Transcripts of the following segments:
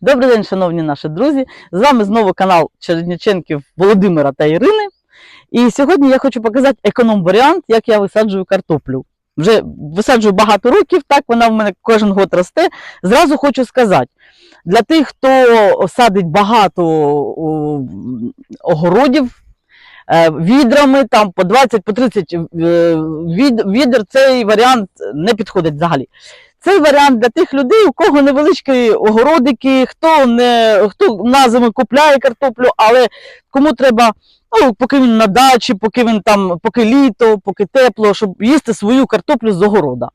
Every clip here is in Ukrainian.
Добрий день, шановні наші друзі. З вами знову канал Чередняченків Володимира та Ірини. І сьогодні я хочу показати економ-варіант, як я висаджую картоплю. Вже висаджую багато років, так вона в мене кожен год росте. Зразу хочу сказати: для тих, хто садить багато огородів, е, відрами, там по 20 по 30 е, від, відер, цей варіант не підходить взагалі. Цей варіант для тих людей, у кого невеличкі огородики, хто не хто на зиму купляє картоплю, але кому треба, ну, поки він на дачі, поки він там, поки літо, поки тепло, щоб їсти свою картоплю з огорода.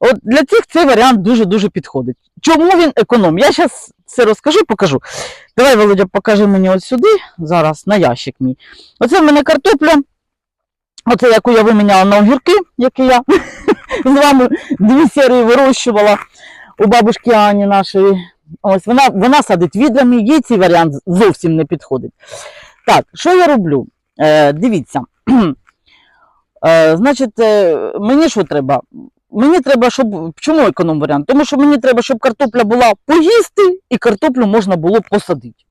От для цих цей варіант дуже-дуже підходить. Чому він економ? Я зараз це розкажу, покажу. Давай, Володя, покажи мені от сюди, зараз на ящик мій. Оце в мене картопля. Оце яку я виміняла на огірки, які я з вами дві серії вирощувала у бабушки Ані нашої. Ось вона, вона садить відрами, їй цей варіант зовсім не підходить. Так, що я роблю? Е, дивіться. Е, значить, е, мені що треба? Мені треба, щоб. Чому економ варіант? Тому що мені треба, щоб картопля була поїсти і картоплю можна було посадити.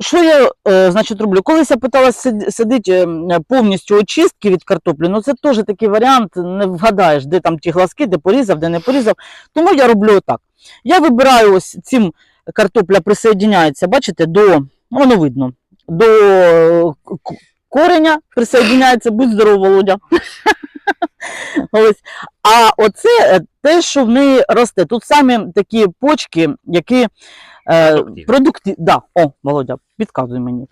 Що я е, значить, роблю? Колись я питалася садити повністю очистки від картоплі, ну це теж такий варіант, не вгадаєш, де там ті глазки, де порізав, де не порізав. Тому я роблю отак. Я вибираю ось цим картопля присоединяється, бачите, до, воно видно, до е, кореня присоединяється, будь здоров, Володя. Ось. А оце е, те, що в неї росте. Тут самі такі почки, які е, продукти... да. О, Володя, підказуй мені.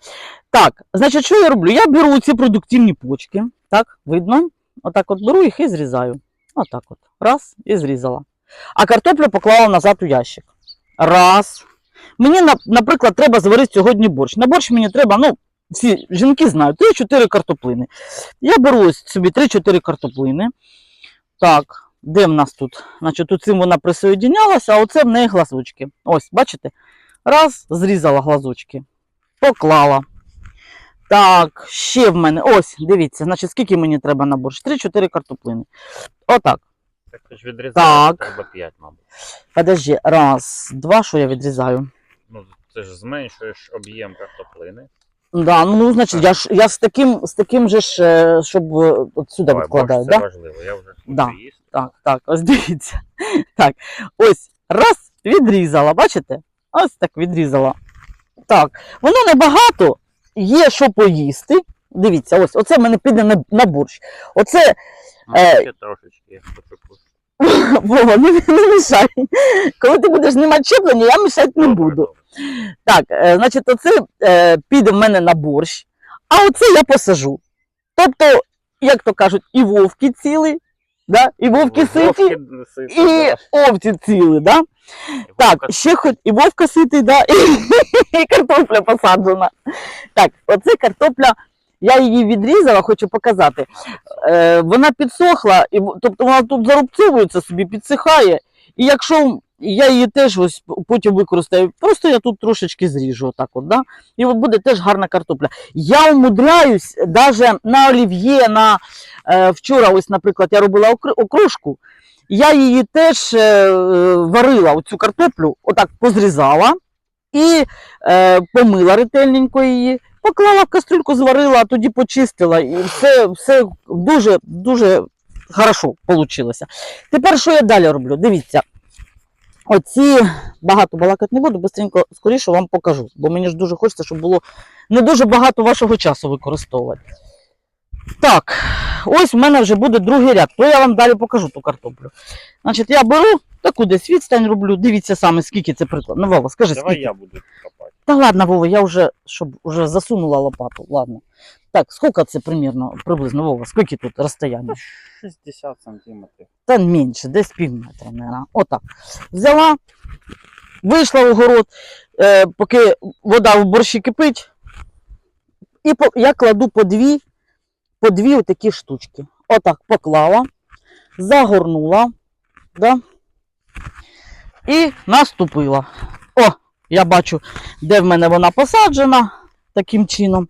Так, значить, що я роблю? Я беру ці продуктивні почки, так, видно. Отак от беру їх і зрізаю. Отак от. Раз, і зрізала. А картоплю поклала назад у ящик. Раз. Мені, наприклад, треба зварити сьогодні борщ. На борщ мені треба, ну, всі жінки знають, 3-4 картоплини. Я беру ось собі 3-4 картоплини. Так, де в нас тут? Значить, тут цим вона присоєдинялася, а оце в неї глазочки. Ось, бачите? Раз, зрізала глазочки. Поклала. Так, ще в мене. Ось, дивіться, значить, скільки мені треба на борщ? 3-4 картоплини. Отак. Так ти ж відрізаєш, Так. треба 5, мабуть. Подожди, раз, два, що я відрізаю? Ну, ти ж зменшуєш об'єм картоплини. Да, ну, значить, я ж я з таким, з таким же ж, е, щоб е, от сюди Давай, відкладаю, борщ, це да? важливо, я вже хочу Да. їсти. Так, так, ось дивіться. Так, ось, раз, відрізала, бачите? Ось так відрізала. Так, воно небагато, є що поїсти. Дивіться, ось, оце в мене піде на, на борщ. Оце, Е, ще трошечки. Вова, не, не мішай. Коли ти будеш знімати щеплення, я мішати не буду. Так, е, значить, оце е, піде в мене на борщ, а оце я посажу. Тобто, як то кажуть, і вовки ціли, да? і вовки ситі, Вовки і овці ціли, да? І Так, вовка ще хоч і вовка ситий, да? і, і картопля посаджена. Так, оце картопля, я її відрізала, хочу показати. Е, вона підсохла, і, тобто вона тут зарубцовується собі, підсихає. І якщо я її теж ось потім використаю, просто я тут трошечки зріжу, отак от, да? і буде теж гарна картопля. Я умудряюсь навіть на олів'є, на е, вчора, ось, наприклад, я робила окр- окрошку, я її теж е, е, варила, оцю картоплю, отак позрізала і е, помила ретельненько її, поклала в кастрюльку, зварила, а тоді почистила. І все, все дуже, дуже хорошо вийшло. Тепер що я далі роблю? Дивіться. Оці багато балакати не буду, швидко, скоріше вам покажу, бо мені ж дуже хочеться, щоб було не дуже багато вашого часу використовувати. Так, ось в мене вже буде другий ряд, то я вам далі покажу ту картоплю. Значить, я беру таку десь відстань роблю. Дивіться саме, скільки це прикладно. Ну, Вова, скажи, Давай скільки? я буду. Та ладно, Вова, я вже, щоб уже засунула лопату. Ладно. Так, скільки це примірно, приблизно, Вова, скільки тут розстояння? 60 сантиметрів. Та менше, десь пів метра, мабуть. Отак. Взяла, вийшла в огород, е, поки вода в борщі кипить, і по, я кладу по дві, по дві отакі штучки. Отак поклала, загорнула, да? і наступила. О, я бачу, де в мене вона посаджена таким чином.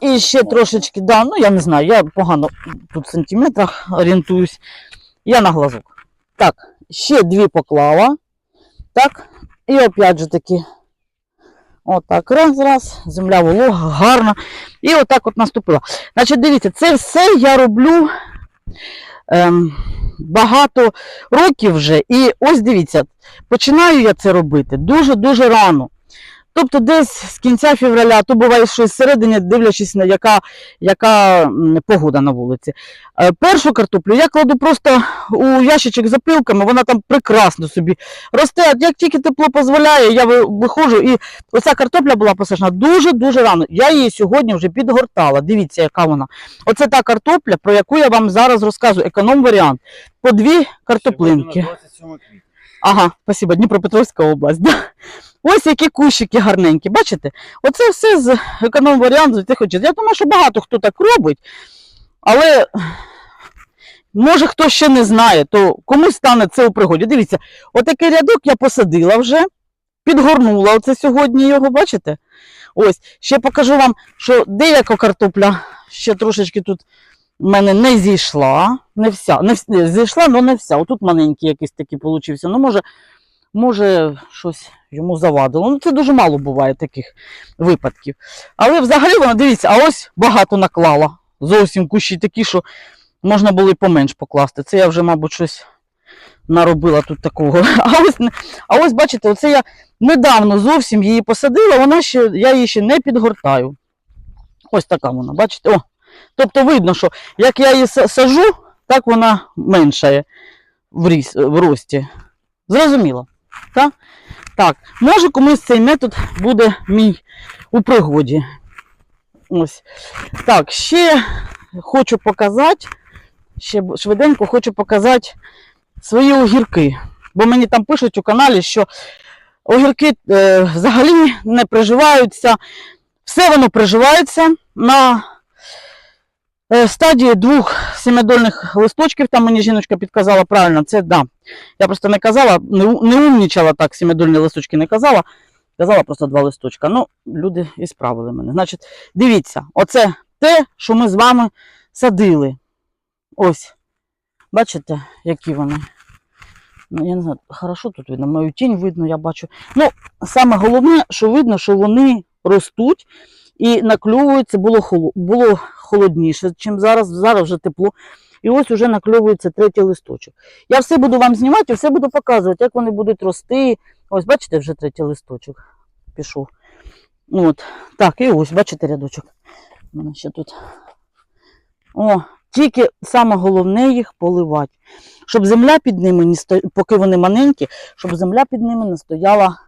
І ще трошечки, да, ну я не знаю, я погано тут в сантиметрах орієнтуюсь. Я на глазок. Так, ще дві поклала. Так, І опять же таки. Отак, раз, раз, земля волога, гарна. І отак от наступила. Значить, дивіться, це все я роблю ем, багато років вже. І ось дивіться, починаю я це робити дуже-дуже рано. Тобто десь з кінця февраля, то буває щось всередині, дивлячись на яка, яка погода на вулиці. Е, Першу картоплю я кладу просто у ящичок з опилками, вона там прекрасно собі росте. Як тільки тепло дозволяє, я виходжу, і оця картопля була посаджена дуже-дуже рано. Я її сьогодні вже підгортала. Дивіться, яка вона. Оце та картопля, про яку я вам зараз розказую. Економ-варіант. По дві картоплинки. Сьогодні на 27 квітня. Ага, спасибо, Дніпропетровська область. Да. Ось які кущики гарненькі, бачите? Оце все з економ варіанту тих очей. Я думаю, що багато хто так робить, але може хто ще не знає, то комусь стане це у пригоді. Дивіться, отакий рядок я посадила вже, підгорнула оце сьогодні його, бачите? Ось, ще покажу вам, що деяка картопля ще трошечки тут в мене не зійшла, не вся, не зійшла, але не вся. Отут маленький якийсь такий получився. Ну, може, може, щось йому завадило. Ну, це дуже мало буває таких випадків. Але взагалі вона, дивіться, а ось багато наклала. Зовсім кущі такі, що можна було і поменш покласти. Це я вже, мабуть, щось наробила тут такого. А ось, а ось бачите, оце я недавно зовсім її посадила, вона ще, я її ще не підгортаю. Ось така вона, бачите? О, тобто видно, що як я її сажу, так вона меншає в, рості. Зрозуміло? Так? Так, може комусь цей метод буде мій у пригоді. Ось. Так, ще хочу показати, ще швиденько хочу показати свої огірки. Бо мені там пишуть у каналі, що огірки е, взагалі не приживаються. Все воно приживається на стадії двох семидольних листочків. Там мені жіночка підказала правильно, це да. Я просто не казала, не, не умнічала так, семидольні листочки не казала. Казала просто два листочка. Ну, люди і справили мене. Значить, дивіться, оце те, що ми з вами садили. Ось. Бачите, які вони? Ну, я не знаю, хорошо тут видно, мою тінь видно, я бачу. Ну, саме головне, що видно, що вони ростуть і накльовуються, було, було холодніше, чим зараз, зараз вже тепло. І ось уже накльовується третій листочок. Я все буду вам знімати, і все буду показувати, як вони будуть рости. Ось, бачите, вже третій листочок пішов. От. Так, і ось, бачите, рядочок. У мене ще тут. О, тільки саме головне їх поливати. Щоб земля під ними, не сто... поки вони маленькі, щоб земля під ними не стояла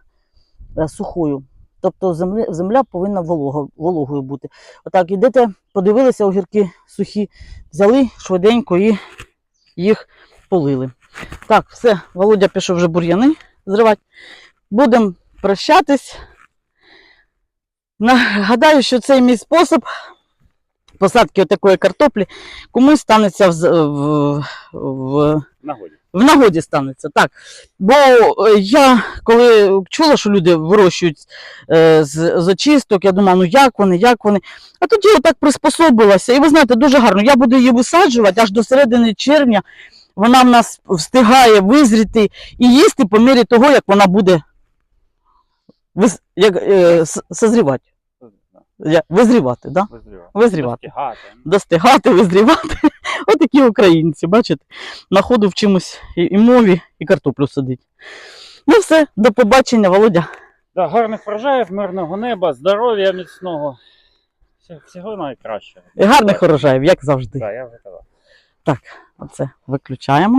е, сухою. Тобто земля, повинна волога, вологою бути. Отак, ідете, подивилися огірки сухі, взяли швиденько і їх полили. Так, все, Володя пішов вже бур'яни зривати. Будемо прощатись. Нагадаю, що цей мій спосіб посадки отакої картоплі комусь станеться в, в, в, Нагоді. В нагоді станеться. Так. Бо е, я коли чула, що люди вирощують е, з, з очисток, я думала, ну як вони, як вони. А тоді отак приспособилася. І ви знаєте, дуже гарно. Я буду її висаджувати аж до середини червня. Вона в нас встигає визріти і їсти по мірі того, як вона буде як, е, созрівати. Визрівати, да? Визрівати. Визрівати. Достигати, визрівати. Отакі українці, бачите? На ходу вчимось і, і мові, і картоплю садить. Ну все, до побачення, Володя. Да, гарних врожаїв, мирного неба, здоров'я міцного. Всього, найкращого. І гарних урожаїв, як завжди. Так, я вже казав. Оце виключаємо.